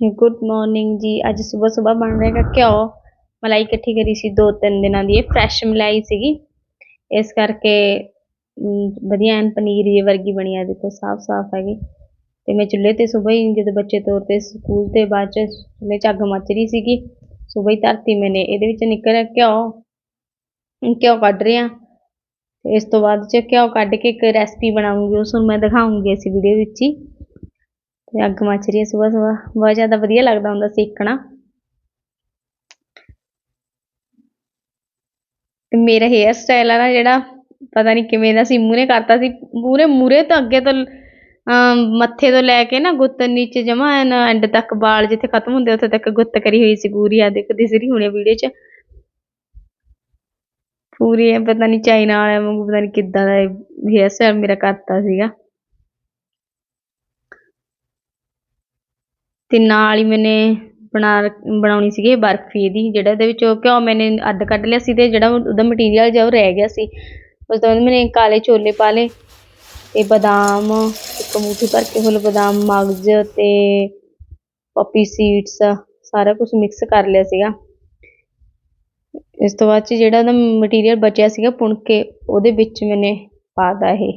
Good morning ਜੀ। ਅੱਜ ਸਵੇਰ ਸਵੇਰ ਬਣ ਰਿਹਾ ਘਿਓ। ਮਲਾਈ ਇਕੱਠੀ ਕਰੀ ਸੀ, ਦੋ ਤਿੰਨ ਦਿਨਾਂ ਦੀ। ਇਹ ਫਰੈਸ਼ ਮਲਾਈ ਸੀਗੀ। ਇਸ ਕਰਕੇ ਵਧੀਆ ਐਨ ਪਨੀਰ ਜੇ ਵਰਗੀ ਬਣੀ ਆ। ਦੇਖੋ ਸਾਫ਼ ਸਾਫ਼ ਹੈਗੀ। ਤੇ ਮੈਂ ਚੁੱਲ੍ਹੇ ਤੇ ਸਵੇਰ ਹੀ, ਜਦੋਂ ਬੱਚੇ ਤੋਰਤੇ ਸਕੂਲ ਤੇ ਬਾਅਦ ਚ ਚੁੱਲ੍ਹੇ 'ਚ ਅੱਗ ਮੱਚ ਰਹੀ ਸੀਗੀ, ਸਵੇਰ ਹੀ ਧਰਤੀ ਮੈਨੇ। ਇਹਦੇ ਵਿੱਚ ਨਿਕਲਿਆ ਘਿਓ। ਘਿਓ ਕੱਢ ਰਹੇ ਹਾਂ। ਇਸ ਤੋਂ ਬਾਅਦ ਚ ਘਿਓ ਕੱਢ ਕੇ ਇੱਕ ਰੈਸਪੀ ਬਣਾਉਂਗੀ। ਉਸ ਨੂੰ ਮੈਂ ਦਿਖਾਉਂਗੀ ਇਸ ਵੀਡੀਓ ਵਿੱਚ ਹੀ। ਤੇ ਅੱਗ ਮੱਚ ਰਹੀ ਹੈ ਸਵੇਰ ਸਵੇਰ ਬਹੁਤ ਜ਼ਿਆਦਾ ਵਧੀਆ ਲੱਗਦਾ ਹੁੰਦਾ ਸੇਕਣਾ। ਤੇ ਮੇਰਾ ਹੇਅਰ ਸਟਾਈਲ ਆ ਨਾ ਜਿਹੜਾ ਪਤਾ ਨਹੀਂ ਕਿਵੇਂ ਦਾ ਸੀ ਮੂਹਰੇ ਕਰਤਾ ਸੀ। ਪੂਰੇ ਮੂਹਰੇ ਤੋਂ ਅੱਗੇ ਤੋਂ ਅਮ, ਮੱਥੇ ਤੋਂ ਲੈ ਕੇ ਨਾ ਗੁੱਤ ਨੀਚੇ ਜਮਾ ਐਂਡ ਤੱਕ ਵਾਲ ਜਿੱਥੇ ਖਤਮ ਹੁੰਦੇ ਉੱਥੇ ਤੱਕ ਗੁੱਤ ਕਰੀ ਹੋਈ ਸੀ ਪੂਰੀ ਆ ਦੇਖ ਦਿਸ ਰਹੀ ਹੋਣੀ ਵੀਡੀਓ 'ਚ। ਪੂਰੀ ਪਤਾ ਨਹੀਂ ਚਾਈਨਾ ਵਾਲਾ ਵਾਂਗੂ ਪਤਾ ਨਹੀਂ ਕਿੱਦਾਂ ਦਾ ਹੇਅਰ ਸਟਾਈਲ ਮੇਰਾ ਕਰਤਾ ਸੀਗਾ। ਅਤੇ ਨਾਲ ਹੀ ਮੈਨੇ ਬਣਾ ਬਣਾਉਣੀ ਸੀਗੀ ਬਰਫੀ ਇਹਦੀ ਜਿਹੜਾ ਇਹਦੇ ਵਿੱਚੋਂ ਘਿਓ ਮੈਨੇ ਅੱਡ ਕੱਢ ਲਿਆ ਸੀ ਅਤੇ ਜਿਹੜਾ ਉਹਦਾ ਮਟੀਰੀਅਲ ਜਿਹਾ ਉਹ ਰਹਿ ਗਿਆ ਸੀ। ਉਸ ਤੋਂ ਬਾਅਦ ਮੈਨੇ ਕਾਲੇ ਛੋਲੇ ਪਾ ਲਏ ਤੇ ਬਦਾਮ, ਇੱਕ ਮੁੱਠੀ ਭਰ ਕੇ ਫੁੱਲ ਬਦਾਮ, ਮਗਜ਼ ਅਤੇ ਪਪੀ ਸੀਡਸ ਸਾਰਾ ਕੁਝ ਮਿਕਸ ਕਰ ਲਿਆ ਸੀਗਾ। ਇਸ ਤੋਂ ਬਾਅਦ ਚ ਜਿਹੜਾ ਉਹਦਾ ਮਟੀਰੀਅਲ ਬਚਿਆ ਸੀਗਾ ਪੁਣ ਕੇ ਉਹਦੇ ਵਿੱਚ ਮੈਨੇ ਪਾਤਾ ਇਹ।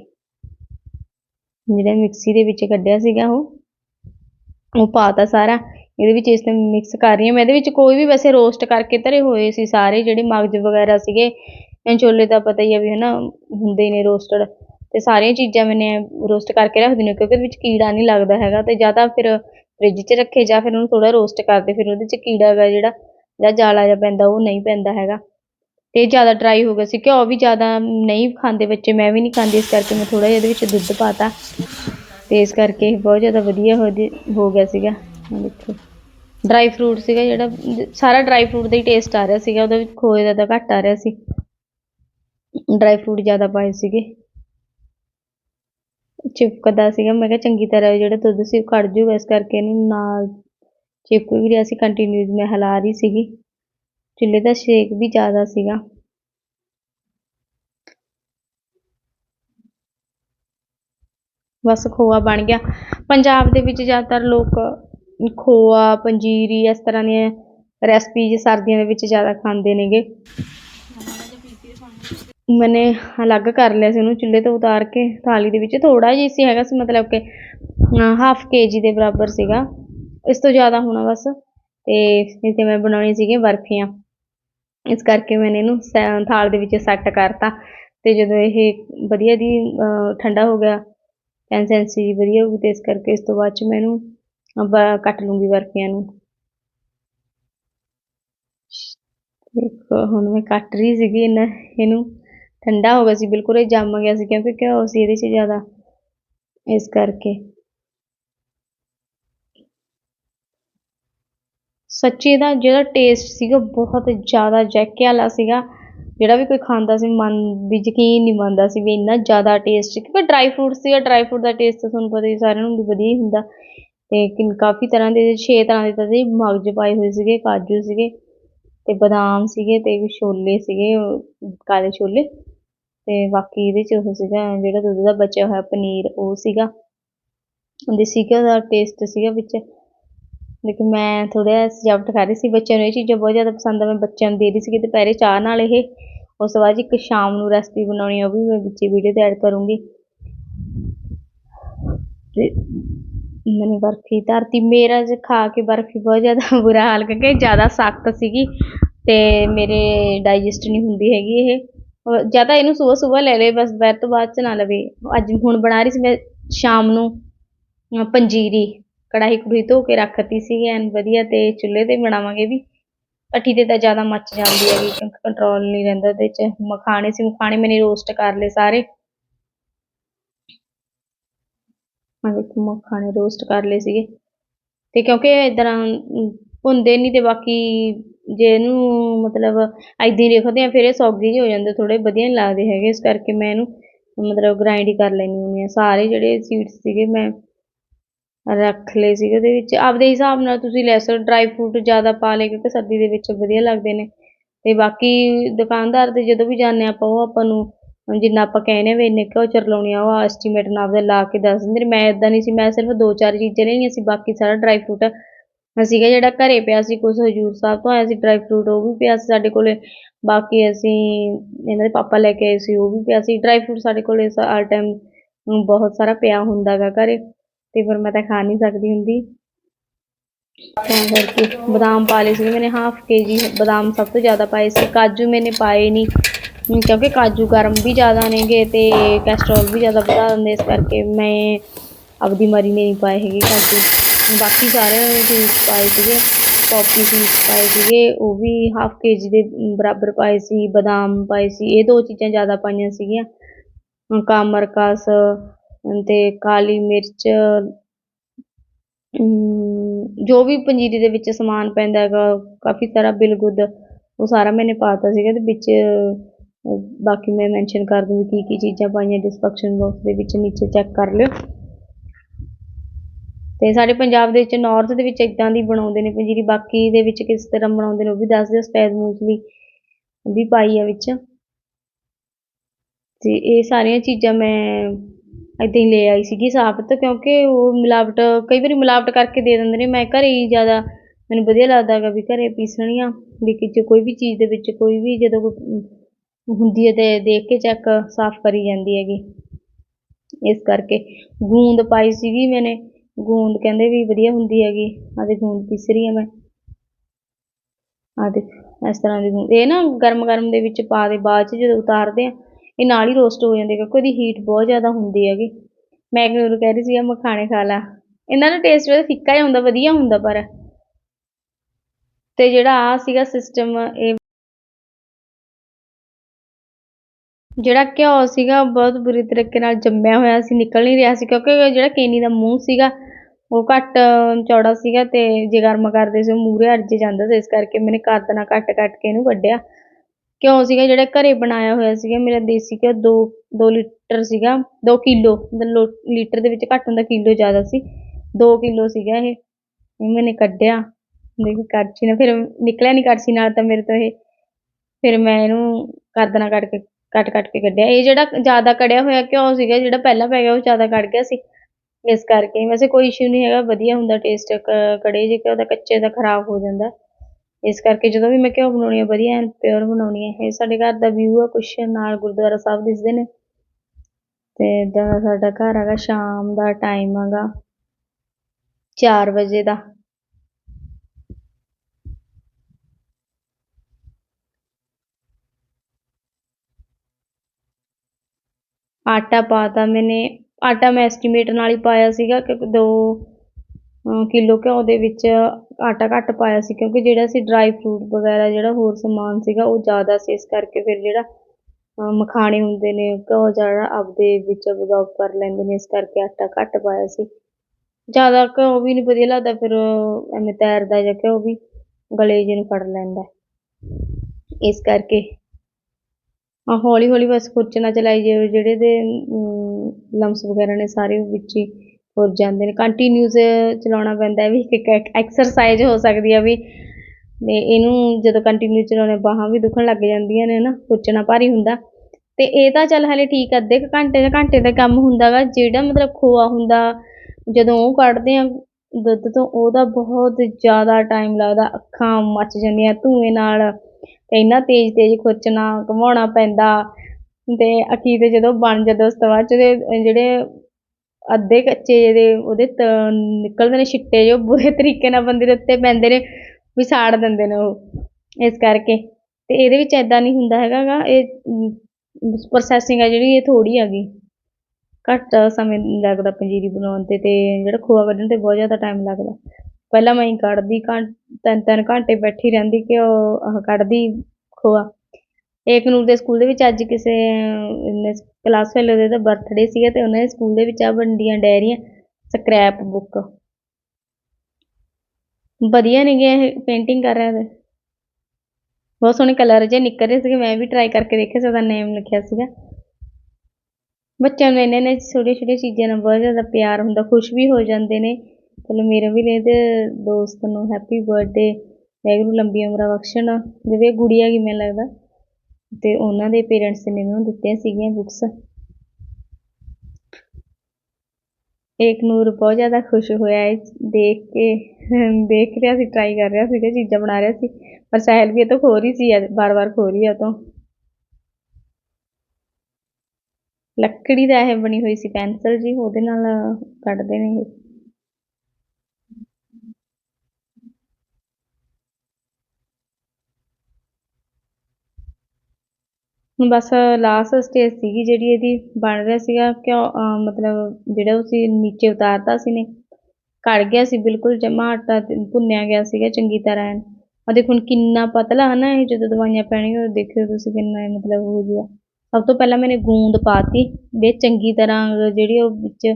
ਜਿਹੜਾ ਮਿਕਸੀ ਦੇ ਵਿੱਚ ਕੱਢਿਆ ਸੀਗਾ ਉਹ। ਉਹ ਪਾਤਾ ਸਾਰਾ। ਇਹਦੇ ਵਿੱਚ ਇਸ ਟਾਈਮ ਮਿਕਸ ਕਰ ਰਹੀ ਹਾਂ। ਮੈਂ ਇਹਦੇ ਵਿੱਚ ਕੋਈ ਵੀ ਵੈਸੇ ਰੋਸਟ ਕਰਕੇ ਧਰੇ ਹੋਏ ਸੀ ਸਾਰੇ, ਜਿਹੜੇ ਮਗਜ਼ ਵਗੈਰਾ ਸੀਗੇ। ਛੋਲੇ ਦਾ ਪਤਾ ਹੀ ਆ ਵੀ ਹਨਾ, ਹੁੰਦੇ ਨੇ ਰੋਸਟਡ ਤੇ ਸਾਰੀਆਂ ਚੀਜ਼ਾਂ ਮੈਨੇ ਰੋਸਟ ਕਰਕੇ ਰੱਖ ਦਿੰਦੀ ਕਿਉਂਕਿ ਉਹਦੇ ਵਿੱਚ ਕੀੜਾ ਨਹੀਂ ਲੱਗਦਾ ਹੈਗਾ। ਤੇ ਜਾਂ ਤਾਂ ਫਿਰ ਫ੍ਰਿਜ 'ਚ ਰੱਖੇ ਜਾਂ ਫਿਰ ਉਹਨੂੰ ਥੋੜਾ ਰੋਸਟ ਕਰਦੇ। ਫਿਰ ਉਹਦੇ 'ਚ ਕੀੜਾ ਹੈਗਾ ਜਿਹੜਾ, ਜਾਂ ਜਾਲਾ ਜਿਹਾ ਪੈਂਦਾ, ਉਹ ਨਹੀਂ ਪੈਂਦਾ ਹੈਗਾ। ਤੇ ਜ਼ਿਆਦਾ ਡਰਾਈ ਹੋ ਗਿਆ ਸੀ। ਘਿਓ ਵੀ ਜ਼ਿਆਦਾ ਨਹੀਂ ਖਾਂਦੇ ਬੱਚੇ। ਮੈਂ ਵੀ ਨਹੀਂ ਖਾਂਦੀ, ਇਸ ਕਰਕੇ ਮੈਂ ਥੋੜਾ ਜਿਹਾ ਇਹਦੇ ਵਿੱਚ ਦੁੱਧ ਪਾਤਾ ਤੇ ਇਸ ਕਰਕੇ ਬਹੁਤ ਜ਼ਿਆਦਾ ਵਧੀਆ ਹੋ ਜੀ- ਹੋ ਗਿਆ ਸੀਗਾ। ਆਹ ਦੇਖੋ। ਡਰਾਈ ਫਰੂਟ ਸੀਗਾ ਜਿਹੜਾ, ਸਾਰਾ ਡਰਾਈ ਫਰੂਟ ਦਾ ਹੀ ਟੇਸਟ ਆ ਰਿਹਾ ਸੀਗਾ, ਉਹਦੇ ਵਿੱਚ ਖੋਏ ਦਾ ਤਾਂ ਘੱਟ ਆ ਰਿਹਾ ਸੀ। ਡਰਾਈ ਫਰੂਟ ਜ਼ਿਆਦਾ ਪਾਏ ਸੀਗੇ। ਚਿਪਕਦਾ ਸੀਗਾ। ਮੈਂ ਕਿਹਾ ਚੰਗੀ ਤਰ੍ਹਾਂ ਜਿਹੜਾ ਦੁੱਧ ਸੀ ਉਹ ਕੱਢ ਜੂਗਾ, ਇਸ ਕਰਕੇ ਇਹਨੂੰ ਨਾਲ ਚਿਪਕ ਵੀ ਰਿਹਾ ਸੀ। ਕੰਟੀਨਿਊਸ ਮੈਂ ਹਿਲਾ ਰਹੀ ਸੀਗੀ। ਚੁੱਲ੍ਹੇ ਦਾ ਸ਼ੇਕ ਵੀ ਜ਼ਿਆਦਾ ਸੀਗਾ। ਬਸ ਖੋਆ ਬਣ ਗਿਆ। ਪੰਜਾਬ ਦੇ ਵਿੱਚ ਜ਼ਿਆਦਾਤਰ ਲੋਕ ਖੋਆ, ਪੰਜੀਰੀ ਇਸ ਤਰ੍ਹਾਂ ਦੀਆਂ ਰੈਸਪੀਜ਼ ਸਰਦੀਆਂ ਦੇ ਵਿੱਚ ਜ਼ਿਆਦਾ ਖਾਂਦੇ ਨੇਗੇ। ਮੈਨੇ ਅਲੱਗ ਕਰ ਲਿਆ ਸੀ ਉਹਨੂੰ ਚੁੱਲ੍ਹੇ ਤੋਂ ਉਤਾਰ ਕੇ, ਥਾਲੀ ਦੇ ਵਿੱਚ। ਥੋੜਾ ਜਿਹਾ ਸੀ ਹੈਗਾ ਸੀ ਮਤਲਬ ਕਿ ਹਾਫ ਕੇ ਜੀ ਦੇ ਬਰਾਬਰ ਸੀਗਾ। ਇਸ ਤੋਂ ਜ਼ਿਆਦਾ ਹੋਣਾ ਬਸ। ਤੇ ਇਸ ਤੇ ਮੈਂ ਬਣਾਉਣੀ ਸੀਗੀਆਂ ਬਰਫੀਆਂ। ਇਸ ਕਰਕੇ ਮੈਨੇ ਇਹਨੂੰ ਸੈ- ਥਾਲ ਦੇ ਵਿੱਚ ਸੈੱਟ ਕਰਤਾ। ਤੇ ਜਦੋਂ ਇਹ ਵਧੀਆ ਦੀ ਠੰਡਾ ਹੋ ਗਿਆ ਕੰਸਿਸਟੈਂਸੀ ਜੀ ਵਧੀਆ ਹੋਊਗੀ ਗਈ ਤੇ ਇਸ ਕਰਕੇ ਇਸ ਤੋਂ ਬਾਅਦ ਚ ਮੈਂ ਇਹਨੂੰ ਬ- ਕੱਟ ਲੂੰਗੀ ਬਰਫੀਆਂ ਨੂੰ। ਦੇਖੋ, ਹੁਣ ਮੈਂ ਕੱਟ ਰਹੀ ਸੀਗੀ ਇਹਨਾਂ, ਇਹਨੂੰ। ਠੰਡਾ ਹੋ ਗਿਆ ਸੀ, ਬਿਲਕੁਲ ਇਹ ਜੰਮ ਗਿਆ ਸੀ, ਕਿਉਂਕਿ ਘਿਓ ਸੀ ਇਹਦੇ 'ਚ ਜ਼ਿਆਦਾ, ਇਸ ਕਰਕੇ। ਸੱਚੀ ਦਾ ਜਿਹੜਾ ਟੇਸਟ ਸੀਗਾ, ਬਹੁਤ ਜ਼ਿਆਦਾ ਜੈਕੇ ਵਾਲਾ ਸੀਗਾ। ਜਿਹੜਾ ਵੀ ਕੋਈ ਖਾਂਦਾ ਸੀ, ਮਨ, ਵੀ ਯਕੀਨ ਨਹੀਂ ਮੰਨਦਾ ਸੀ ਵੀ ਇੰਨਾ ਜ਼ਿਆਦਾ ਟੇਸਟ ਕਿਉਂਕਿ ਡਰਾਈ ਫਰੂਟ ਸੀਗਾ ਡਰਾਈ ਫਰੂਟ ਦਾ ਟੇਸਟ ਤੁਹਾਨੂੰ ਪਤਾ ਹੀ ਸਾਰਿਆਂ ਨੂੰ ਵਧੀਆ ਹੀ ਹੁੰਦਾ। ਤੇ ਕਿੰਨ, ਕਾਫੀ ਤਰ੍ਹਾਂ ਦੇ, ਛੇ ਤਰ੍ਹਾਂ ਦੇ ਤਾਂ ਇਹਦੇ ਮਗਜ਼ ਪਾਏ ਹੋਏ ਸੀਗੇ, ਕਾਜੂ ਸੀਗੇ, ਤੇ ਬਦਾਮ ਸੀਗੇ, ਤੇ ਛੋਲੇ ਸੀਗੇ, ਕਾਲੇ ਛੋਲੇ, ਤੇ ਬਾਕੀ ਇਹਦੇ ਚ ਉਹ ਸੀਗਾ, ਜਿਹੜਾ ਦੁੱਧ ਦਾ ਬਚਿਆ ਹੋਇਆ ਪਨੀਰ, ਉਹ ਸੀਗਾ। ਦੇਸੀ ਘਿਓ ਦਾ ਟੇਸਟ ਸੀਗਾ ਵਿੱਚ। ਲੇਕਿਨ ਮੈਂ ਥੋੜ੍ਹਾ ਜਿਹਾ ਸਜਾਵਟ ਕਰ ਰਹੀ ਸੀ, ਬੱਚਿਆਂ ਨੂੰ ਇਹ ਚੀਜ਼ਾਂ ਬਹੁਤ ਜ਼ਿਆਦਾ ਪਸੰਦ ਆ, ਮੈਂ ਬੱਚਿਆਂ ਨੂੰ ਦੇ ਰਹੀ ਸੀਗੀ ਦੁਪਹਿਰੇ ਚਾਹ ਨਾਲ ਇਹ, ਉਸ ਤੋਂ ਬਾਅਦ ਇੱਕ ਸ਼ਾਮ ਨੂੰ ਰੈਸਪੀ ਬਣਾਉਣੀ ਉਹ ਵੀ ਮੈਂ ਵਿੱਚ ਵੀਡੀਓ ਤੇ ਐਡ ਕਰੂੰਗੀ। ਤੇ ਮੈਨੂੰ ਬਰਫੀ ਧਰਤੀ, ਮੇਰਾ ਜੇ ਖਾ ਕੇ ਬਰਫੀ ਬਹੁਤ ਜ਼ਿਆਦਾ ਬੁਰਾ ਹਾਲ, ਕਿਉਂਕਿ ਜ਼ਿਆਦਾ ਸਖਤ ਸੀਗੀ ਤੇ ਮੇਰੇ ਡਾਈਜੈਸਟ ਨਹੀਂ ਹੁੰਦੀ ਹੈਗੀ ਇਹ। ਔਰ ਜਾਂ ਤਾਂ ਇਹਨੂੰ ਸਵੇਰ ਸਵੇਰ ਲੈ ਲਵੇ, ਬਸ ਦੁਪਹਿਰ ਤੋਂ ਬਾਅਦ ਚ ਨਾ ਲਵੇ। ਅੱਜ ਹੁਣ ਬਣਾ ਰਹੀ ਸੀ ਮੈਂ ਸ਼ਾਮ ਨੂੰ ਪੰਜੀਰੀ। ਕੜਾਹੀ ਕੜੂਹੀ ਧੋ ਕੇ ਰੱਖਤੀ ਸੀਗੀ, ਐਨ ਵਧੀਆ ਤੇ ਚੁੱਲ੍ਹੇ ਤੇ ਬਣਾਵਾਂਗੇ ਵੀ। ਭੱਠੀ ਤੇ ਤਾਂ ਜ਼ਿਆਦਾ ਮੱਚ ਜਾਂਦੀ ਹੈਗੀ, ਕਿਉਂਕਿ ਕੰਟਰੋਲ ਨਹੀਂ ਰਹਿੰਦਾ ਉਹਦੇ ਚ। ਮਖਾਣੇ ਸੀ, ਮਖਾਣੇ ਮੈਨੇ ਰੋਸਟ ਕਰ ਲਏ ਸਾਰੇ। ਆਹ ਦੇਖੋ ਮਖਾਣੇ ਰੋਸਟ ਕਰ ਲਏ ਸੀਗੇ। ਤੇ ਕਿਉਂਕਿ ਇਦਾਂ ਭੁੰਦੇ ਨਹੀਂ ਤੇ ਬਾਕੀ ਜੇ ਇਹਨੂੰ ਮਤਲਬ ਏਦਾਂ ਹੀ ਰੱਖਦੇ ਆ, ਫਿਰ ਇਹ ਸੌਗੀ ਜਿਹੇ ਹੋ ਜਾਂਦੇ ਥੋੜੇ ਵਧੀਆ ਨਹੀਂ ਲੱਗਦੇ ਹੈਗੇ। ਇਸ ਕਰਕੇ ਮੈਂ ਇਹਨੂੰ ਮਤਲਬ ਗ੍ਰਾਈਂਡ ਹੀ ਕਰ ਲੈਂਦੀ ਹੁੰਦੀ ਹਾਂ। ਸਾਰੇ ਜਿਹੜੇ ਸੀਡਸ ਸੀਗੇ, ਮੈਂ ਰੱਖ ਲਏ ਸੀਗੇ ਉਹਦੇ ਵਿੱਚ। ਆਪਦੇ ਹਿਸਾਬ ਨਾਲ ਤੁਸੀਂ ਲੈ ਸਕਦੇ ਡਰਾਈ ਫਰੂਟ ਜ਼ਿਆਦਾ ਪਾ ਲਏ ਕਿਉਂਕਿ ਸਰਦੀ ਦੇ ਵਿੱਚ ਵਧੀਆ ਲੱਗਦੇ ਨੇ। ਅਤੇ ਬਾਕੀ ਦੁਕਾਨਦਾਰ ਦੇ ਜਦੋਂ ਵੀ ਜਾਂਦੇ ਆਪਾਂ, ਉਹ ਆਪਾਂ ਨੂੰ ਜਿੰਨਾ ਆਪਾਂ ਕਹਿੰਦੇ ਵੀ ਇੰਨੇ ਘਿਓ ਚਰਲਾਉਣੀ ਆ, ਉਹ ਐਸਟੀਮੇਟ ਨਾਲ ਆਪਦਾ ਲਾ ਕੇ ਦੱਸ ਦਿੰਦੇ ਨੇ। ਮੈਂ ਇੱਦਾਂ ਨਹੀਂ ਸੀ, ਮੈਂ ਸਿਰਫ ਦੋ ਚਾਰ ਚੀਜ਼ਾਂ ਲੈਣੀਆਂ ਸੀ, ਬਾਕੀ ਸਾਰਾ ਡਰਾਈ ਫਰੂਟ ਸੀਗਾ ਜਿਹੜਾ ਘਰੇ ਪਿਆ ਸੀ। ਕੁਛ ਹਜ਼ੂਰ ਸਾਹਿਬ ਤੋਂ ਆਇਆ ਸੀ ਡਰਾਈ ਫਰੂਟ ਉਹ ਵੀ ਪਿਆ ਸੀ ਸਾਡੇ ਕੋਲੇ। ਬਾਕੀ ਅਸੀਂ ਇਹਨਾਂ ਦੇ ਪਾਪਾ ਲੈ ਕੇ ਆਏ ਸੀ, ਉਹ ਵੀ ਪਿਆ ਸੀ। ਡਰਾਈ ਫਰੂਟ ਸਾਡੇ ਕੋਲੇ ਹਰ ਟਾਈਮ ਬਹੁਤ ਸਾਰਾ ਪਿਆ ਹੁੰਦਾ ਗਾ ਘਰੇ। ਤੇ ਫਿਰ ਮੈਂ ਤਾਂ ਖਾ ਨਹੀਂ ਸਕਦੀ ਹੁੰਦੀ। ਤਾਂ ਕਰਕੇ ਬਦਾਮ ਪਾ ਲਏ ਸੀਗੇ ਮੈਨੇ ਹਾਫ ਕੇ ਜੀ ਬਦਾਮ ਸਭ ਤੋਂ ਜ਼ਿਆਦਾ ਪਾਏ ਸੀ। ਕਾਜੂ ਮੈਨੇ ਪਾਏ ਨਹੀਂ ਕਿਉਂਕਿ ਕਾਜੂ ਗਰਮ ਵੀ ਜ਼ਿਆਦਾ ਨੇਗੇ ਤੇ ਕੈਸਟਰੋਲ ਵੀ ਜ਼ਿਆਦਾ ਵਧਾ ਦਿੰਦੇ। ਇਸ ਕਰਕੇ ਮੈਂ ਆਪਦੀ ਮਰੀ ਨਹੀਂ ਪਾਏ ਹੈਗੇ ਕਾਜੂ। ਬਾਕੀ ਸਾਰੇ ਫਰੂਟਸ ਪਾਏ ਸੀਗੇ ਪੌਪੀ ਸੀਡਸ ਪਾਏ ਸੀਗੇ ਉਹ ਵੀ ਹਾਫ ਕੇ ਜੀ ਦੇ ਬਰਾਬਰ ਪਾਏ ਸੀ। ਬਦਾਮ ਪਾਏ ਸੀ। ਇਹ ਦੋ ਚੀਜ਼ਾਂ ਜ਼ਿਆਦਾ ਪਾਈਆਂ ਸੀਗੀਆਂ। ਅਮ, ਕਾਮਰ ਕਸ ਤੇ ਕਾਲੀ ਮਿਰਚ ਜੋ ਵੀ ਪੰਜੀਰੀ ਦੇ ਵਿੱਚ ਸਮਾਨ ਪੈਂਦਾ ਹੈਗਾ, ਕਾਫੀ ਸਾਰਾ ਬਿਲਗੁੱਦ ਉਹ ਸਾਰਾ ਮੈਨੇ ਪਾਤਾ ਸੀਗਾ ਤੇ ਵਿੱਚ ਬਾਕੀ ਮੈਂ ਮੈਂਸ਼ਨ ਕਰ ਦੂੰਗੀ ਕੀ ਕੀ ਚੀਜ਼ਾਂ ਪਾਈਆਂ ਡਿਸਕ੍ਰਿਪਸ਼ਨ ਬਾਕਸ ਦੇ ਵਿੱਚ ਨੀਚੇ ਚੈੱਕ ਕਰ ਲਿਓ। ਤੇ ਸਾਡੇ ਪੰਜਾਬ ਦੇ ਵਿੱਚ ਨਾਰਥ ਦੇ ਵਿੱਚ ਇਦਾਂ ਦੀ ਬਣਾਉਂਦੇ ਨੇ ਪੰਜੀਰੀ, ਬਾਕੀ ਦੇ ਵਿੱਚ ਕਿਸ ਤਰ੍ਹਾਂ ਬਣਾਉਂਦੇ ਨੇ ਉਹ ਵੀ ਦੱਸ ਦਿਓ ਸਪੈਦ ਮੂਸਲੀ ਵੀ ਪਾਈ ਆ ਵਿੱਚ। ਤੇ ਇਹ ਸਾਰੀਆਂ ਚੀਜ਼ਾਂ ਮੈਂ ਇੱਦਾਂ ਹੀ ਲੈ ਆਈ ਸੀਗੀ ਸਾਬਤ ਕਿਉਂਕਿ ਉਹ ਮਿਲਾਵਟ, ਕਈ ਵਾਰੀ ਮਿਲਾਵਟ ਕਰਕੇ ਦੇ ਦਿੰਦੇ ਨੇ, ਮੈਂ ਘਰੇ ਹੀ ਜ਼ਿਆਦਾ ਮੈਨੂੰ ਵਧੀਆ ਲੱਗਦਾ ਹੈਗਾ ਵੀ ਘਰੇ ਪੀਸਣੀਆਂ, ਵੀ ਕਿ ਜੇ ਕੋਈ ਵੀ ਚੀਜ਼ ਦੇ ਵਿੱਚ ਕੋਈ ਵੀ ਜਦੋਂ ਹੁੰਦੀ ਹੈ ਤੇ ਦੇਖ ਕੇ ਚੈੱਕ ਸਾਫ਼ ਕਰੀ ਜਾਂਦੀ ਹੈਗੀ। ਇਸ ਕਰਕੇ ਗੂੰਦ ਪਾਈ ਸੀਗੀ ਮੈਨੇ, ਗੂੰਦ ਕਹਿੰਦੇ ਵੀ ਵਧੀਆ ਹੁੰਦੀ ਹੈਗੀ ਆਦੇ ਗੂੰਦ ਪੀਸ ਰਹੀ ਹਾਂ ਮੈਂ। ਆ ਦੇਖ, ਇਸ ਤਰ੍ਹਾਂ ਦੀ ਗੂੰਦ, ਇਹ ਨਾ ਗਰਮ ਗਰਮ ਦੇ ਵਿੱਚ ਪਾ ਦੇ, ਬਾਅਦ ਚ ਜਦੋਂ ਉਤਾਰਦੇ ਆ ਇਹ ਨਾਲ ਹੀ ਰੋਸਟ ਹੋ ਜਾਂਦੇ ਕਿਉਂਕਿ ਉਹਦੀ ਹੀਟ ਬਹੁਤ ਜ਼ਿਆਦਾ ਹੁੰਦੀ ਹੈਗੀ। ਮੈਂ ਇੱਕ ਕਹਿ ਰਹੀ ਸੀ ਆ ਮਖਾਣੇ ਖਾ ਲਾ। ਇਹਨਾਂ ਦਾ ਟੇਸਟ ਵੈਸੇ ਫਿੱਕਾ ਹੀ ਹੁੰਦਾ, ਵਧੀਆ ਹੁੰਦਾ, ਪਰ ਤੇ ਜਿਹੜਾ ਆ ਸੀਗਾ ਸਿਸਟਮ ਇਹ ਜਿਹੜਾ ਘਿਓ ਸੀਗਾ ਬਹੁਤ ਬੁਰੀ ਤਰੀਕੇ ਨਾਲ ਜੰਮਿਆ ਹੋਇਆ ਸੀ, ਨਿਕਲ ਨਹੀਂ ਰਿਹਾ ਸੀ, ਕਿਉਂਕਿ ਜਿਹੜਾ ਕੇਨੀ ਦਾ ਮੂੰਹ ਸੀਗਾ, ਉਹ ਘੱਟ ਚੌੜਾ ਸੀਗਾ ਤੇ ਜੇ ਗਰਮ ਕਰਦੇ ਸੀ, ਉਹ ਮੂਹਰੇ ਅੜ ਜਾਂਦਾ ਸੀ, ਇਸ ਕਰਕੇ ਮੈਨੇ ਕੱਦ ਨਾਲ ਕੱਟ ਕੱਟ ਕੇ ਇਹਨੂੰ ਕੱਢਿਆ ਘਿਓ ਸੀਗਾ? ਜਿਹੜਾ ਘਰੇ ਬਣਾਇਆ ਹੋਇਆ ਸੀਗਾ, ਮੇਰਾ ਦੇਸੀ ਘਿਓ ਦੋ ਦੋ ਲੀਟਰ ਸੀਗਾ, ਦੋ ਕਿਲੋ ਲੀਟਰ ਦੇ ਵਿੱਚ ਘੱਟ ਹੁੰਦਾ, ਕਿਲੋ ਜ਼ਿਆਦਾ ਸੀ। ਦੋ ਕਿਲੋ ਸੀਗਾ ਇਹ। ਮੈਨੇ ਕੱਢਿਆ। ਦੇਖੀ ਕੜਛੀ ਨਾਲ ਫਿਰ ਨਿਕਲਿਆ ਨਹੀਂ ਕੜਛੀ ਨਾਲ ਤਾਂ ਮੇਰੇ ਤੋਂ ਇਹ। ਫਿਰ ਮੈਂ ਇਹਨੂੰ ਕੱਦ ਨਾਲ ਕੱਟ ਕੇ, ਕੱਟ ਕੱਟ ਕੇ ਕੱਢਿਆ। ਇਹ ਜਿਹੜਾ ਜ਼ਿਆਦਾ ਕੜਿਆ ਹੋਇਆ ਘਿਓ ਸੀਗਾ, ਜਿਹੜਾ ਪਹਿਲਾਂ ਪੈ ਗਿਆ, ਉਹ ਜ਼ਿਆਦਾ ਕੱਢ ਗਿਆ ਸੀ। ਇਸ ਕਰਕੇ ਵੈਸੇ ਕੋਈ ਇਸ਼ੂ ਨਹੀਂ ਹੈਗਾ, ਵਧੀਆ ਹੁੰਦਾ ਟੇਸਟ ਕੜੇ ਜੇ ਕਿ ਉਹਦਾ ਕੱਚੇ ਦਾ, ਖਰਾਬ ਹੋ ਜਾਂਦਾ। ਇਸ ਕਰਕੇ ਜਦੋਂ ਵੀ ਮੈਂ ਘਿਓ ਬਣਾਉਣੀ ਆ, ਵਧੀਆ ਐਨ ਪਿਓਰ ਬਣਾਉਣੀ ਹੈ ਇਹ ਸਾਡੇ ਘਰ ਦਾ ਵਿਊ ਆ ਕੁਛ, ਨਾਲ ਗੁਰਦੁਆਰਾ ਸਾਹਿਬ ਦਿਸਦੇ ਨੇ। ਤੇ ਏਦਾਂ ਸਾਡਾ ਘਰ ਹੈਗਾ, ਸ਼ਾਮ ਦਾ ਟਾਈਮ ਹੈਗਾ 4 ਵਜੇ ਦਾ। ਆਟਾ ਪਾਤਾ ਮੈਨੇ, ਆਟਾ ਮੈਂ ਐਸਟੀਮੇਟ ਨਾਲ ਹੀ ਪਾਇਆ ਸੀਗਾ ਕਿ ਦੋ ਕਿਲੋ ਘਿਓ ਦੇ ਵਿੱਚ ਆਟਾ ਘੱਟ ਪਾਇਆ ਸੀ, ਕਿਉਂਕਿ ਜਿਹੜਾ ਸੀ ਡਰਾਈ ਫਰੂਟ ਵਗੈਰਾ ਜਿਹੜਾ ਹੋਰ ਸਮਾਨ ਸੀਗਾ, ਉਹ ਜ਼ਿਆਦਾ ਸੀ। ਇਸ ਕਰਕੇ ਫਿਰ ਜਿਹੜਾ ਮਖਾਣੇ ਹੁੰਦੇ ਨੇ, ਘਿਓ ਜਿਹੜਾ ਆਪਦੇ ਵਿੱਚ ਅਬਜ਼ੌਰਬ ਕਰ ਲੈਂਦੇ ਨੇ, ਇਸ ਕਰਕੇ ਆਟਾ ਘੱਟ ਪਾਇਆ ਸੀ। ਜ਼ਿਆਦਾ ਘਿਓ ਵੀ ਨਹੀਂ ਵਧੀਆ ਲੱਗਦਾ, ਫਿਰ ਐਵੇਂ ਤੈਰਦਾ ਜਾਂ ਘਿਓ ਵੀ ਗਲੇ ਜਿਹੇ ਨੂੰ ਫੜ ਲੈਂਦਾ। ਇਸ ਕਰਕੇ ਹੌਲੀ ਹੌਲੀ ਬਸ ਖੁਰਚਣਾ ਚਲਾਈ ਜਾਓ ਜਿਹੜੇ ਦੇ ਲੰਮਸ ਵਗੈਰਾ ਨੇ ਸਾਰੇ ਵਿੱਚ ਹੀ ਖੁਰ ਜਾਂਦੇ ਨੇ। ਕੰਟੀਨਿਊਸ ਚਲਾਉਣਾ ਪੈਂਦਾ ਵੀ ਇੱਕ ਐਕਸਰਸਾਈਜ਼ ਹੋ ਸਕਦੀ ਆ ਵੀ। ਤੇ ਇਹਨੂੰ ਜਦੋਂ ਕੰਟੀਨਿਊ ਚਲਾਉਣੇ ਬਾਹਾਂ ਵੀ ਦੁਖਣ ਲੱਗ ਜਾਂਦੀਆਂ ਨੇ ਨਾ ਖੁਰਚਣਾ ਭਾਰੀ ਹੁੰਦਾ। ਤੇ ਇਹ ਤਾਂ ਚੱਲ ਹਲੇ ਠੀਕ ਆ ਅੱਧੇ ਘੰਟੇ ਦਾ ਘੰਟੇ ਦਾ ਕੰਮ ਹੁੰਦਾ ਗਾ, ਜਿਹੜਾ ਮਤਲਬ ਖੋਆ ਹੁੰਦਾ, ਜਦੋਂ ਉਹ ਕੱਢਦੇ ਆ ਦੁੱਧ ਤੋਂ, ਉਹਦਾ ਬਹੁਤ ਜ਼ਿਆਦਾ ਟਾਈਮ ਲੱਗਦਾ, ਅੱਖਾਂ ਮੱਚ ਜਾਂਦੀਆਂ, ਧੂਏ ਨਾਲ ਤੇ ਇੰਨਾ ਤੇਜ਼ ਤੇਜ਼ ਖੁਰਚਣਾ ਘੁਮਾਉਣਾ ਪੈਂਦਾ। ਤੇ ਅਖੀਰ ਤੇ ਜਦੋਂ ਬਣ, ਜਾਂਦਾ ਉਸ ਤੋਂ ਬਾਅਦ 'ਚ ਜਿਹੜੇ ਅੱਧੇ ਕੱਚੇ ਜਿਹੜੇ ਉਹਦੇ ਤ ਨਿਕਲਦੇ ਨੇ ਛਿੱਟੇ ਜੋ ਬੁਰੇ ਤਰੀਕੇ ਨਾਲ ਬੰਦੇ ਦੇ ਉੱਤੇ ਪੈਂਦੇ ਨੇ, ਵੀ ਸਾੜ ਦਿੰਦੇ ਨੇ ਉਹ, ਇਸ ਕਰਕੇ। ਤੇ ਇਹਦੇ ਵਿੱਚ ਐਦਾਂ ਨਹੀਂ ਹੁੰਦਾ ਹੈਗਾ ਗਾ ਇਹ ਪ੍ਰੋਸੈਸਿੰਗ ਆ ਜਿਹੜੀ, ਇਹ ਥੋੜ੍ਹੀ ਹੈਗੀ। ਘੱਟ ਸਮੇਂ ਲੱਗਦਾ ਪੰਜੀਰੀ ਬਣਾਉਣ 'ਤੇ, ਤੇ ਜਿਹੜਾ ਖੋਆ ਕੱਢਣ 'ਤੇ ਬਹੁਤ ਜ਼ਿਆਦਾ ਟਾਈਮ ਲੱਗਦਾ। ਪਹਿਲਾਂ ਮੈਂ ਹੀ ਕੱਢਦੀ, ਘੰ ਤਿੰਨ ਤਿੰਨ ਘੰਟੇ ਬੈਠੀ ਰਹਿੰਦੀ ਕਿ ਉਹ, ਆਹ ਕੱਢਦੀ ਖੋਆ। ਏਕਨੂਰ ਦੇ ਸਕੂਲ ਦੇ ਵਿੱਚ ਅੱਜ ਕਿਸੇ ਕਲਾਸ ਫੈਲੋ ਦੇ ਦਾ ਬਰਥਡੇ ਸੀਗਾ ਤੇ ਉਹਨਾਂ ਦੇ ਸਕੂਲ ਦੇ ਵਿੱਚ ਆ ਵੰਡੀਆਂ ਡੈਰੀਆਂ ਸਕ੍ਰੈਪ ਬੁੱਕ ਵਧੀਆ ਨੇਗੇ ਇਹ ਪੇਂਟਿੰਗ ਕਰ ਰਿਹਾ ਤੇ ਬਹੁਤ ਸੋਹਣੇ ਕਲਰ ਜੇ ਨਿਕਲ ਰਹੇ ਸੀਗੇ, ਮੈਂ ਵੀ ਟਰਾਈ ਕਰਕੇ ਦੇਖਿਆ ਸੀ ਨੇਮ ਲਿਖਿਆ ਸੀਗਾ। ਬੱਚਿਆਂ ਨੂੰ ਇਹਨਾਂ ਨੇ ਛੋਟੀਆਂ ਛੋਟੀਆਂ ਚੀਜ਼ਾਂ ਨਾਲ ਬਹੁਤ ਜ਼ਿਆਦਾ ਪਿਆਰ ਹੁੰਦਾ, ਖੁਸ਼ ਵੀ ਹੋ ਜਾਂਦੇ ਨੇ। ਚਲੋ ਮੇਰੇ ਵੀ ਨੇ ਤੇ ਦੋਸਤ ਨੂੰ ਹੈਪੀ ਬਰਥਡੇ ਵਾਹਿਗੁਰੂ ਲੰਬੀ ਉਮਰਾਂ ਬਖਸ਼ਣ। ਜਿਵੇਂ ਗੁੜੀਆ ਕੀ ਮੈਨੂੰ ਲੱਗਦਾ। ਤੇ ਉਹਨਾਂ ਦੇ ਪੇਰੈਂਟਸ ਨੇ ਮੈਨੂੰ ਦਿੱਤੀਆਂ ਸੀਗੀਆਂ ਬੁੱਕਸ ਏਕ ਨੂਰ ਬਹੁਤ ਜ਼ਿਆਦਾ ਖੁਸ਼ ਹੋਇਆ ਇਹ ਦੇਖ ਕੇ। ਦੇਖ ਰਿਹਾ ਸੀ ਟਰਾਈ ਕਰ ਰਿਹਾ ਸੀਗਾ ਚੀਜ਼ਾਂ ਬਣਾ ਰਿਹਾ ਸੀ, ਪਰ ਸਾਹਿਲ ਵੀ ਇਹ ਤੋਂ ਖੋ ਰਹੀ ਸੀ ਬਾਰ ਬਾਰ ਖੋ ਰਹੀ ਆ ਤੋਂ। ਲੱਕੜੀ ਦਾ ਇਹ ਬਣੀ ਹੋਈ ਸੀ ਪੈਨਸਲ ਜੀ, ਉਹਦੇ ਨਾਲ ਕੱਢਦੇ ਨੇ ਇਹ। ਹੁਣ ਬਸ ਲਾਸਟ ਸਟੇਜ ਸੀਗੀ ਜਿਹੜੀ ਇਹਦੀ, ਬਣ ਰਿਹਾ ਸੀਗਾ ਕਿ ਮਤਲਬ ਜਿਹੜਾ ਉਸੇ ਨੀਚੇ ਉਤਾਰਤਾ ਸੀ ਨੇ ਕੜ ਗਿਆ ਸੀ ਬਿਲਕੁਲ ਜਮਾ, ਆਟਾ ਭੁੰਨਿਆ ਗਿਆ ਸੀਗਾ ਚੰਗੀ ਤਰ੍ਹਾਂ ਆ ਦੇਖੋ ਹੁਣ ਕਿੰਨਾ ਪਤਲਾ ਹਨਾ ਇਹ, ਜਦੋਂ ਦਵਾਈਆਂ ਪੈਣਗੀਆਂ ਦੇਖਿਓ ਤੁਸੀਂ ਕਿੰਨਾ ਮਤਲਬ ਹੋ ਜੂਗਾ ਸਭ ਤੋਂ ਪਹਿਲਾਂ ਮੈਨੇ ਗੂੰਦ ਪਾਤੀ, ਵੀ ਚੰਗੀ ਤਰ੍ਹਾਂ ਜਿਹੜੀ ਉਹ ਵਿੱਚ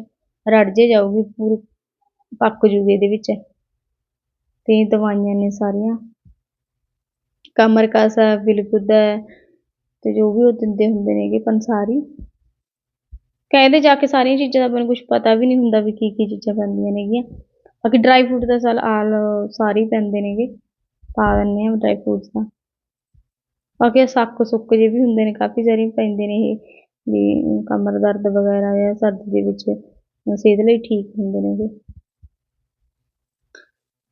ਰੜ ਜੇ ਜਾਊਗੀ, ਪੂਰੀ ਪੱਕ ਜੂਗੀ ਇਹਦੇ ਵਿੱਚ। ਤੇ ਦਵਾਈਆਂ ਨੇ ਸਾਰੀਆਂ। ਕਮਰ ਕਾਸਾ ਬਿਲਕੁਲ ਤੇ ਜੋ ਵੀ ਉਹ ਦਿੰਦੇ ਹੁੰਦੇ ਨੇਗੇ ਪੰਸਾਰੀ। ਕਹਿੰਦੇ ਜਾ ਕੇ ਸਾਰੀਆਂ ਚੀਜ਼ਾਂ ਦਾ ਮੈਨੂੰ ਕੁਝ ਪਤਾ ਵੀ ਨਹੀਂ ਹੁੰਦਾ ਵੀ ਕੀ ਕੀ ਚੀਜ਼ਾਂ ਪੈਂਦੀਆਂ ਨੇਗੀਆਂ। ਬਾਕੀ ਡਰਾਈ ਫਰੂਟ ਦਾ ਸਾਲ ਆਲ ਸਾਰੇ ਪੈਂਦੇ ਨੇਗੇ। ਪਾ ਦਿੰਦੇ ਆ ਡਰਾਈ ਫਰੂਟਸ ਦਾ। ਬਾਕੀ ਸੱਕ ਸੁੱਕ ਜੇ ਵੀ ਹੁੰਦੇ ਨੇ, ਕਾਫੀ ਸਾਰੇ ਪੈਂਦੇ ਨੇ ਇਹ। ਵੀ ਕਮਰ ਦਰਦ ਵਗੈਰਾ ਜਾਂ ਸਰਦੀ ਦੇ ਵਿੱਚ ਸਿਹਤ ਲਈ ਠੀਕ ਹੁੰਦੇ ਨੇਗੇ।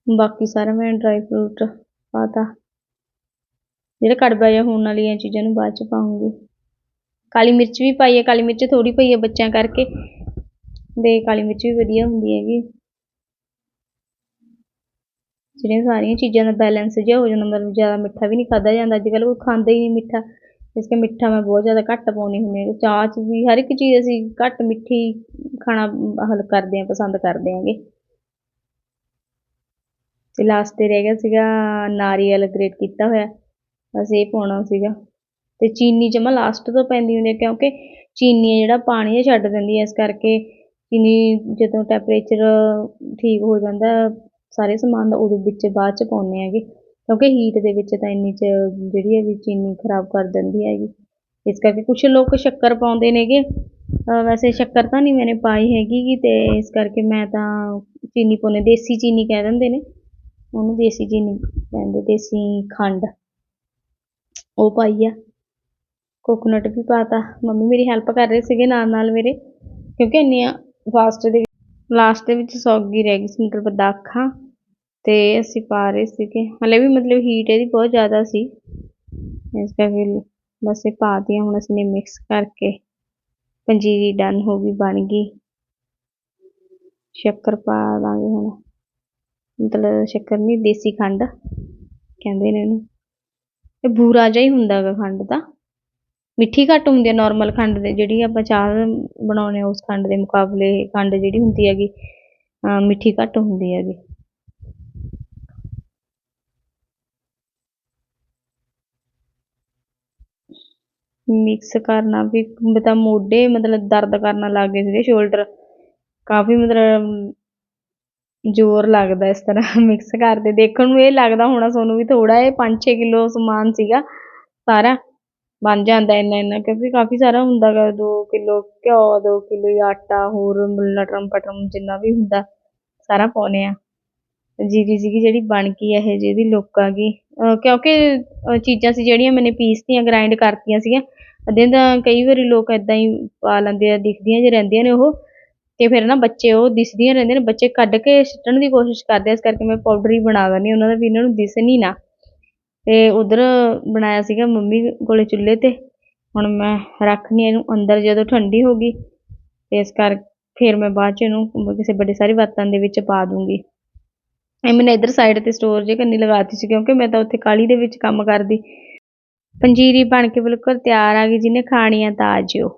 ਬਾਕੀ ਸਾਰਾ ਮੈਂ ਡਰਾਈ ਫਰੂਟ ਪਾਤਾ। ਜਿਹੜਾ ਕੜਵਾ ਜਿਹਾ ਹੋਣ ਵਾਲੀਆਂ ਚੀਜ਼ਾਂ ਨੂੰ ਬਾਅਦ ਚ ਪਾਉਂਗੀ। ਕਾਲੀ ਮਿਰਚ ਵੀ ਪਾਈ ਹੈ, ਕਾਲੀ ਮਿਰਚ ਥੋੜੀ ਪਈ ਹੈ ਬੱਚਿਆਂ ਕਰਕੇ। ਤੇ ਕਾਲੀ ਮਿਰਚ ਵੀ ਵਧੀਆ ਹੁੰਦੀ ਹੈਗੀ। ਜਿਹੜੀਆਂ ਸਾਰੀਆਂ ਚੀਜ਼ਾਂ ਦਾ ਬੈਲੈਂਸ ਜਿਹਾ ਹੋ ਜਾਂਦਾ, ਮਤਲਬ ਜ਼ਿਆਦਾ ਮਿੱਠਾ ਵੀ ਨਹੀਂ ਖਾਦਾ ਜਾਂਦਾ। ਅੱਜ ਕੱਲ੍ਹ ਕੋਈ ਖਾਂਦਾ ਹੀ ਨਹੀਂ ਮਿੱਠਾ। ਇਸ ਕਰਕੇ ਮਿੱਠਾ ਮੈਂ ਬਹੁਤ ਜ਼ਿਆਦਾ ਘੱਟ ਪਾਉਂਦੀ ਹੁੰਦੀ ਹੈ। ਚਾਹ 'ਚ ਵੀ ਹਰ ਇੱਕ ਚੀਜ਼ ਅਸੀਂ ਘੱਟ ਮਿੱਠੀ ਖਾਣਾ ਹਲ ਕਰਦੇ ਹਾਂ, ਪਸੰਦ ਕਰਦੇ ਹਾਂਗੇ। ਤੇ ਲਾਸਟ ਤੇ ਰਹਿ ਗਿਆ ਸੀਗਾ, ਨਾਰੀਅਲ ਗ੍ਰੇਟ ਕੀਤਾ ਹੋਇਆ। ਬਸ ਇਹ ਪਾਉਣਾ ਸੀਗਾ। ਤੇ ਚੀਨੀ ਜਮਾ ਲਾਸਟ ਤੋਂ ਪੈਂਦੀ ਹੁੰਦੀ ਹੈ ਕਿਉਂਕਿ ਚੀਨੀ ਜਿਹੜਾ ਪਾਣੀ ਇਹ ਛੱਡ ਦਿੰਦੀ ਹੈ ਇਸ ਕਰਕੇ ਚੀਨੀ ਜਦੋਂ ਟੈਂਪਰੇਚਰ ਠੀਕ ਹੋ ਜਾਂਦਾ, ਸਾਰੇ ਸਮਾਨ ਦਾ ਉਦੋਂ ਵਿੱਚ ਬਾਅਦ ਚ ਪਾਉਂਦੇ ਹੈਗੇ। ਕਿਉਂਕਿ ਹੀਟ ਦੇ ਵਿੱਚ ਤਾਂ ਇੰਨੀ ਚ ਜਿਹੜੀ ਹੈ ਵੀ ਚੀਨੀ ਖਰਾਬ ਕਰ ਦਿੰਦੀ ਹੈਗੀ। ਇਸ ਕਰਕੇ ਕੁਝ ਲੋਕ ਸ਼ੱਕਰ ਪਾਉਂਦੇ ਨੇਗੇ। ਵੈਸੇ ਸ਼ੱਕਰ ਤਾਂ ਨਹੀਂ ਮੈਨੇ ਪਾਈ ਹੈਗੀ ਗੀ, ਤੇ ਇਸ ਕਰਕੇ ਮੈਂ ਤਾਂ ਚੀਨੀ ਪਾਉਂਦੇ ਦੇਸੀ ਚੀਨੀ ਕਹਿ ਦਿੰਦੇ ਨੇ। ਉਹਨੂੰ ਦੇਸੀ ਚੀਨੀ ਕਹਿੰਦੇ, ਦੇਸੀ ਖੰਡ। ਉਹ ਪਾਈ ਆ। ਕੋਕੋਨਟ ਵੀ ਪਾਤਾ। ਮੰਮੀ ਮੇਰੀ ਹੈਲਪ ਕਰ ਰਹੇ ਸੀਗੇ ਨਾਲ ਨਾਲ ਮੇਰੇ, ਕਿਉਂਕਿ ਇੰਨੀਆਂ ਫਾਸਟ ਦੇ ਲਾਸਟ ਦੇ ਵਿੱਚ ਸੌਗੀ ਰਹਿ ਗਈ ਸੀ, ਮਤਲਬ ਬਦਾਖਾਂ ਤੇ ਅਸੀਂ ਪਾ ਰਹੇ ਸੀਗੇ। ਹਲੇ ਵੀ ਮਤਲਬ ਹੀਟ ਇਹਦੀ ਬਹੁਤ ਜ਼ਿਆਦਾ ਸੀ। ਇਸ ਕਰਕੇ ਬਸ ਇਹ ਪਾ ਦਿੱਤੀਆਂ, ਹੁਣ ਅਸੀਂ ਨੇ ਮਿਕਸ ਕਰਕੇ ਪੰਜੀਰੀ ਡਨ ਹੋ ਗਈ, ਬਣ ਗਈ। ਸ਼ੱਕਰ ਪਾ ਦਾਂਗੇ ਹੁਣ। ਮਤਲਬ ਸ਼ੱਕਰ ਨਹੀਂ ਦੇਸੀ ਖੰਡ ਕਹਿੰਦੇ ਨੇ ਇਹਨੂੰ। ਇਹ ਬੂਰਾ ਜਿਹਾ ਹੀ ਹੁੰਦਾ ਗਾ ਖੰਡ ਦਾ। ਮਿੱਠੀ ਘੱਟ ਹੁੰਦੀ ਹੈ ਨਾਰਮਲ ਖੰਡ ਦੇ, ਜਿਹੜੀ ਆਪਾਂ ਚਾਹ ਬਣਾਉਂਦੇ ਉਸ ਖੰਡ ਦੇ ਮੁਕਾਬਲੇ ਖੰਡ ਜਿਹੜੀ ਹੁੰਦੀ ਹੈਗੀ ਮਿੱਠੀ ਘੱਟ ਹੁੰਦੀ ਹੈਗੀ। ਮਿਕਸ ਕਰਨਾ ਵੀ ਤਾਂ ਮੋਢੇ ਮਤਲਬ ਦਰਦ ਕਰਨ ਲੱਗ ਗਏ ਸੀਗੇ ਸ਼ੋਲਡਰ ਕਾਫੀ ਮਤਲਬ ਜ਼ੋਰ ਲੱਗਦਾ ਇਸ ਤਰ੍ਹਾਂ ਮਿਕਸ ਕਰਦੇ। ਦੇਖਣ ਨੂੰ ਇਹ ਲੱਗਦਾ ਹੋਣਾ ਤੁਹਾਨੂੰ ਵੀ ਥੋੜਾ ਇਹ 5-6 ਕਿਲੋ ਸਮਾਨ ਸੀਗਾ, ਸਾਰਾ ਬਣ ਜਾਂਦਾ ਇੰਨਾ ਇੰਨਾ, ਕਿਉਂਕਿ ਕਾਫੀ ਸਾਰਾ ਹੁੰਦਾ ਗਾ 2 ਕਿਲੋ ਘਿਓ 2 ਕਿਲੋ ਆਟਾ, ਹੋਰ ਲਟਰਮ ਪਟਰਮ ਜਿੰਨਾ ਵੀ ਹੁੰਦਾ, ਸਾਰਾ ਪਾਉਨੇ ਆ ਜੀਰੀ ਸੀਗੀ ਜਿਹੜੀ ਬਣ ਗਈ ਇਹ, ਜਿਹਦੀ ਲੋਕਾਂ ਦੀ ਗਈ। ਕਿਉਂਕਿ ਚੀਜ਼ਾਂ ਸੀ ਜਿਹੜੀਆਂ ਮੈਨੇ ਪੀਸਤੀਆਂ ਗ੍ਰਾਈਂਡ ਕਰਤੀਆਂ ਸੀਗੀਆਂ, ਅੱਧੇ ਤਾਂ ਕਈ ਵਾਰੀ ਲੋਕ ਇਦਾਂ ਹੀ ਪਾ ਲੈਂਦੇ ਆ, ਦਿਖਦੀਆਂ ਜੇ ਰਹਿੰਦੀਆਂ ਨੇ ਉਹ। ਤੇ ਫਿਰ ਨਾ ਬੱਚੇ ਉਹ ਦਿਸਦੀਆਂ ਰਹਿੰਦੀਆਂ ਨੇ, ਬੱਚੇ ਕੱਢ ਕੇ ਸਿੱਟਣ ਦੀ ਕੋਸ਼ਿਸ਼ ਕਰਦੇ ਆ, ਇਸ ਕਰਕੇ ਮੈਂ ਪਾਊਡਰ ਹੀ ਬਣਾ ਦਿੰਦੀ ਉਹਨਾਂ ਦਾ ਵੀ ਇਹਨਾਂ ਨੂੰ ਦਿਸਣ ਹੀ ਨਾ। ਤੇ ਉਧਰ ਬਣਾਇਆ ਸੀਗਾ ਮੰਮੀ ਕੋਲੇ ਚੁੱਲ੍ਹੇ ਤੇ। ਹੁਣ ਮੈਂ ਰੱਖਣੀ ਇਹਨੂੰ ਅੰਦਰ ਜਦੋਂ ਠੰਡੀ ਹੋ ਗਈ। ਤੇ ਇਸ ਕਰ ਫਿਰ ਮੈਂ ਬਾਅਦ ਚ ਇਹਨੂੰ ਕਿਸੇ ਬੜੇ ਸਾਰੀ ਬਰਤਨ ਦੇ ਵਿੱਚ ਪਾ ਦੂੰਗੀ। ਇਹ ਮੈਨੇ ਇਧਰ ਸਾਈਡ ਤੇ ਸਟੋਰ ਜੇ ਕਰਨੀ ਲਗਾਤੀ ਸੀ, ਕਿਉਂਕਿ ਮੈਂ ਤਾਂ ਉੱਥੇ ਕਾਲੀ ਦੇ ਵਿੱਚ ਕੰਮ ਕਰਦੀ। ਪੰਜੀਰੀ ਬਣ ਕੇ ਬਿਲਕੁਲ ਤਿਆਰ ਆ ਗਈ, ਜਿਹਨੇ ਖਾਣੀ ਆ ਤਾਂ ਆ ਜਿਓ।